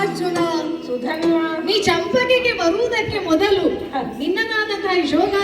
ಅರ್ಜುನ ಸುಧರ್ಮ ನೀ ಚಂಪಕೆಗೆ ಬರುವುದಕ್ಕೆ ಮೊದಲು ನಿನ್ನದಾದಂತಹ ಯಶೋಗಾಥೆಯನ್ನು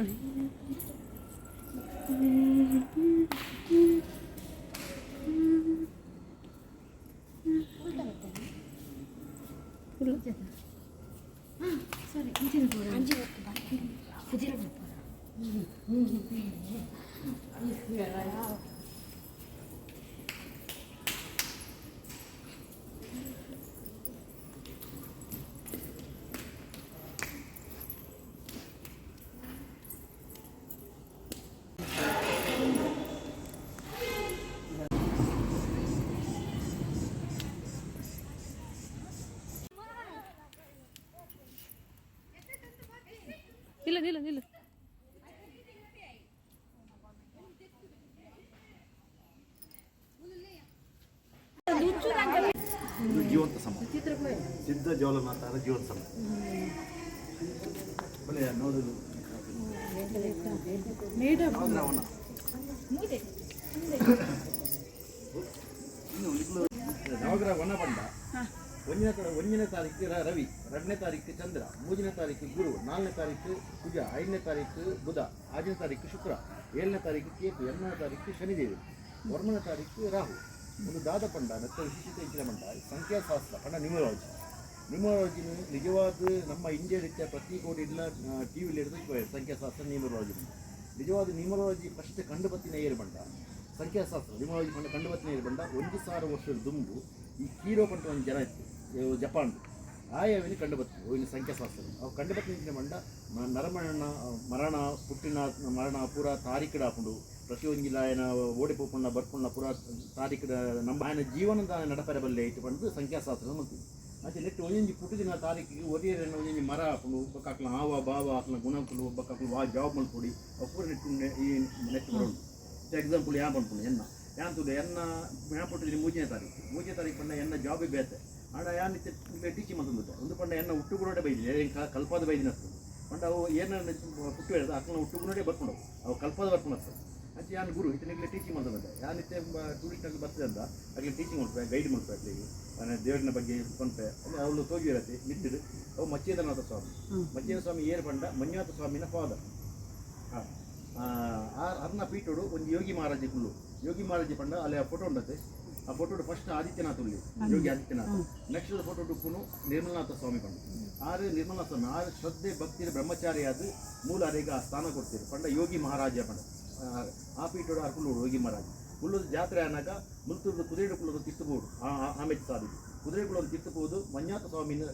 Mm-hmm. 不记得了。嗯嗯嗯嗯，你死了呀？ನಿಲ್ಲ ನಿಲ್ಲ ನಿಲ್ಲ ಇದು ಜೀವಂತ ಸಮ ಸಿದ್ಧ ಜ್ವಾಲನಾಥರ ಜೀವಂತ ಸಮ ಒಳ್ಳೆಯ ನೋಡಲು ರಾವಣ. ಇನ್ನು ಇದು ನವಗ್ರಹ ವನ ಬಂಡ ಒಂದನೇ ತರ ಒಂದನೇ ತಾರೀಕು ರವಿ, ಎರಡನೇ ತಾರೀಕು ಚಂದ್ರ, ಮೂರನೇ ತಾರೀಕು ಗುರು, ನಾಲ್ಕನೇ ತಾರೀಕು ಕುಜ ಐದನೇ ತಾರೀಕು ಬುಧ, ಆರನೇ ತಾರೀಕು ಶುಕ್ರ, ಏಳನೇ ತಾರೀಕು ಕೇತು ಎರಡನೇ ತಾರೀಕು ಶನಿದೇವಿ, ಒಂಬತ್ತನೇ ತಾರೀಕು ರಾಹು, ಒಂದು ದಾದ ಪಂಡ, ಮತ್ತು ವಿಶಿಷ್ಟ ಪಂಡ, ಸಂಖ್ಯಾಶಾಸ್ತ್ರ, ಪಂಡ ನ್ಯೂಮರಾಲಜಿ ನ್ಯೂಮರಾಲಜಿ ನಿಜವಾದ ನಮ್ಮ ಇಂಡಿಯಾ ರೀತಿಯ ಪ್ರತಿ ಕೋಟಿ ಇಲ್ಲ ಟಿ ವಿಲಿ ಸಂಖ್ಯಾಶಾಸ್ತ್ರ ನ್ಯೂಮರಾಲಜಿ ನಿಜವಾದ ನ್ಯೂಮರಾಲಜಿ ಫಸ್ಟ್ ಕಂಡುಬತ್ತಿನ ಏರು ಬಂಡ ಸಂಖ್ಯಾಶಾಸ್ತ್ರ ನ್ಯೂಮರಾಲಜಿ ಪಂಡ ಕಂಡುಬತ್ತಿನ ಏರು ಬಂಡ ಒಂದು ಸಾವಿರ ವರ್ಷದ ದುಂಬು, ಈ ಕೀರೋ ಪಂಟ ಒಂದು ಜನ ಇತ್ತು. ಇವು ಜಪಾನ್ ಆಯವಿನ ಕಂಡುಬರ್ತದೆ. ಇವಿನ ಸಂಖ್ಯಾಶಾಸ್ತ್ರ. ಅವು ಕಂಡುಬರ್ತೀನಿ ಮಂಡ ನರಮರಣ ಮರಣ, ಪುಟ್ಟಿನ, ಮರಣ, ಪೂರ, ತಾರೀಕಡ ಹಾಕೊಂಡು ಪ್ರತಿಯೊಂದಿಲ್ಲ ಏನ ಓಡಿಪೋಪಣ್ಣ ಬರ್ಕೊಂಡ ಪೂರ, ತಾರೀಕಡ ನಮ್ಮ ಆಯನ ಜೀವನದ ನಡಪರೆ ಬಲ್ಲೆ ಇಟ್ಟು ಬಂದು ಸಂಖ್ಯಾಶಾಸ್ತ್ರ ಮಂತ್ರಿ ಮತ್ತೆ ನೆಟ್ಟು ಒಂದೊಂದು ಪುಟ್ಟಿನ ತಾರೀಕಿಗೆ ಒದಿಯರನ್ನು ಒಂದೊಂದು ಮರ ಹಾಕೊಂಡು ಒಬ್ಬ ಹಾಕ್ಲ ಆವ ಬಾವ ಗುಣ ಗುಣಗಳು ಒಬ್ಬ ಹಾಕ್ಲು ವಾ, ಜಾಬ್ ಮಾಡ್ಕೊಡಿ ಪೂರ ನೆಟ್ಟು ಈ ನೆಟ್ಟು ಬರೋದು. ಎಕ್ಸಾಂಪಲ್ ಯಾ ಮಾಡ್ಕೊಂಡು ಎನ್ನ. ಯಾಂತ ಎನ್ನ ಯಾ ಪುಟ್ಟಿದ್ರೆ ಮೂಜನೇ ತಾರೀಕು. ಮೂಜನೇ ತಾರೀಕು ಬಂದ ಎನ್ನ ಜಾಬೇ ಬೇತೆ. ಆಡ ಯಾ ನಿತ್ಯ ಟೀಚಿಂಗ್ ಮಾಡ್ತಂದು ಒಂದು ಪಂಡ ಎನ್ನ ಹುಟ್ಟುಗುಣೋಡೆ ಬೈದಿಲ್ಲ ಕಲ್ಪದ ಬೈದಿನ ಪಂಡ ಅವು ಏನ ಹುಟ್ಟು ಹೇಳಿದ ಅಕ್ಕನ ಹುಟ್ಟುಗುಣೋಡೆ ಬರ್ಕೊಂಡು ಅವು ಕಲ್ಪಾದ ಬರ್ಕೊಂಡು ಅಂಚೆ ಯಾನ್ ಗುರು ಇತನಿಗೆ ಟೀಚಿಂಗ್ ಮಾಡ್ತಂದೆ ಯಾ ನಿತ್ಯ ಟೂರಿಸ್ಟ್ನಲ್ಲಿ ಬರ್ತದೆ ಅಂತ ಅಲ್ಲಿ ಟೀಚಿಂಗ್ ಮಾಡ್ತಾರೆ ಗೈಡ್ ಮಾಡ್ತಾರೆ ಅಲ್ಲಿಗೆ ದೇವರಿನ ಬಗ್ಗೆ ಕೊಂಪೆ ಅಲ್ಲಿ ಅವಳು ತೋಗಿ ಇರತ್ತೆ ನಿಂತಿಡು. ಅವು ಮಚ್ಚೇಂದ್ರನಾಥ ಸ್ವಾಮಿ. ಮಚ್ಚೇಂದ್ರ ಸ್ವಾಮಿ ಏರ್ ಪಂಡ ಮಂಜುನಾಥ ಸ್ವಾಮಿನ ಫಾದರ್ ಅರ್ನ ಪೀಠೋಡು ಒಂದು ಯೋಗಿ ಮಹಾರಾಜ ಕುಲ್ಲು. ಯೋಗಿ ಮಹಾರಾಜ ಪಂಡ ಅಲ್ಲಿ ಆ ಫೋಟೋ ಉಂಡತೆ ಆ ಫೋಟೋ ಫಸ್ಟ್ ಆದಿತ್ಯನಾಥ್ ಉಳ್ಳಿ ಯೋಗಿ ಆದಿತ್ಯನಾಥ್. ನೆಕ್ಸ್ಟ್ ಫೋಟೋ ಡುಪ್ಪುನು ನಿರ್ಮಲನಾಥ ಸ್ವಾಮಿ ಪಂಡ ಆರು ನಿರ್ಮಲನಾಥ ಸ್ವಾಮಿ ಆರು ಶ್ರದ್ಧೆ ಭಕ್ತಿ ಬ್ರಹ್ಮಚಾರಿ ಆದ ಮೂಲ ಅರೆಗ ಆ ಸ್ಥಾನ ಕೊಡ್ತೀರಿ ಪಂಡ ಯೋಗಿ ಮಹಾರಾಜ ಪಂಡ ಆ- ಆ ಪೀಠೋಡು ಆರು ಕುಲ್ಲೋಡು ಯೋಗಿ ಮಹಾರಾಜ. ಕುಲ್ಲದ ಜಾತ್ರೆ ಆನಾಗ ಮುಲ್ತೂರು ಕುದುರೆ ಕುಲ್ಲದ ಕಿತ್ತುಬೋದು ಆಮೆ ಸಾಧಿ ಕುದುರೆ ಕುಲ್ಲದ ಕಿತ್ತುಬೋದು ಮಂಜಾತ ಸ್ವಾಮಿನ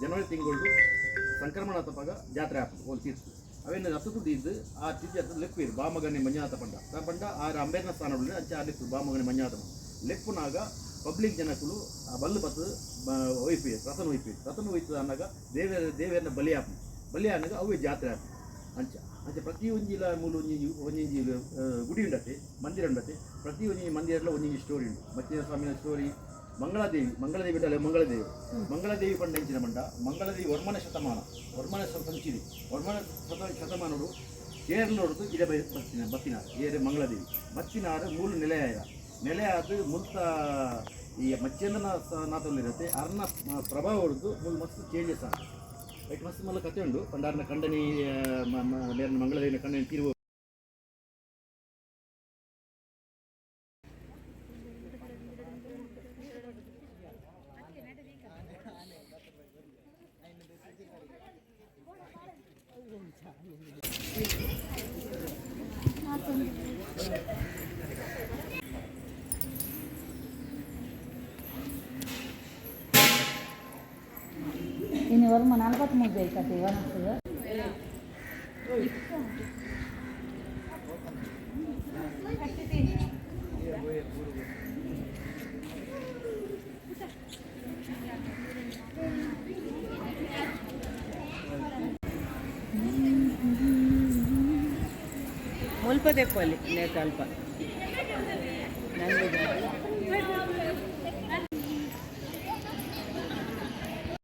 ಜನವರಿ ತಿಂಗಳು ಸಂಕ್ರಮಣ ತಪ್ಪಾಗ ಜಾತ್ರೆ ಆಗ್ತದೆ ಒಂದು ತೀರ್ತು ಅವೇನು ಹತ್ತು ಇದ್ದು ಆ ತಿದ್ದಿ ಹತ್ತು ಲೆಪ್ಪು ಇರು ಬಾಮಗನೆ ಮಂಜುನಾಥ ಪಂಡ. ಆ ಪಂಡ ಆರ ಅಂಬೇನ ಸ್ಥಾನ ಉಳ್ಳಿ ಅಂಚೆ ಆ ಬಾಮಗಣಿ ಮಂಜಾತ ಮಂಜುನಾಥ ಪಂಡ. ಲೆಪ್ಪುನಾಗ ಪಬ್ಲಿಕ್ ಜನಕ್ಕಳು ಆ ಬಲ್ಲು ಬತ್ತು ಒಯ್ಪಿ ರಥನ ಒಯ್ಪಿ. ರಥನ ಒಯ್ತು ಅನ್ನಾಗ ದೇವರ ದೇವರನ್ನ ಬಲಿ ಹಾಪು ಬಲಿ ಅನ್ನಾಗ ಅವೇ ಜಾತ್ರೆ ಹಾಪು ಅಂಚ ಅಂಚೆ ಪ್ರತಿ ಒಂಜಿಲ ಮೂಲ ಒಂಜಿ ಒಂಜಿ ಗುಡಿ ಉಂಡತೆ ಮಂದಿರ ಉಂಡತೆ ಪ್ರತಿ ಒಂಜಿ ಮಂದಿರಲ್ಲ ಒಂಜಿ ಸ್ಟೋರಿ ಉಂಟು. ಮಚ್ಚಿನ ಸ್ವಾಮಿನ ಸ್ಟೋರಿ ಮಂಗಳಾದೇವಿ ಮಂಗಳದೇವಿ ಅಲ್ಲ ಮಂಗಳದೇವಿ. ಮಂಗಳದೇವಿ ಪಂಡ ಇಂಚಿನ ಮಂಡ ಮಂಗಳದೇವಿ ವರ್ಮನ ಶತಮಾನ. ವರ್ಮನ ಸಂಚಿರಿ ವರ್ಮನ ಶತ ಇದೆ ಬೈ ಇಡೆ ಬತ್ತಿನ ಬತ್ತಿನ ಏರೆ ಮಂಗಳದೇವಿ. ಬತ್ತಿನಾರ ಮೂಲ ನೆಲೆಯಾಯ ಅದು ಮುಂತ ಈ ಮಚ್ಚಂದನ ನಾತಲ್ಲಿರುತ್ತೆ ಅರ್ನ ಪ್ರಭಾವ ಹೊಡೆದು ಮುಂದೆ ಮಸ್ತ್ ಚೇಂಜಸ್ ಆಗ ಲೈಕ್ ಮಸ್ತ್ ಮಲ್ಲ ಕತೆ ಉಂಡು ಪಂಡಾರ್ನ ಕಂಡನಿ ನೇರನ ಮಂಗಳದೇವಿನ Thank ತೀರುವ ಇನ್ನು ವರ್ಮ ನಲ್ವತ್ಮೂರು ಬೇಕತ್ತೆ ಇವನಸ್ತದ ಮುಲ್ಪ ತೆಕ್ಕೊಳ್ಳಿ ಲೇಟ್ ಅಲ್ಪ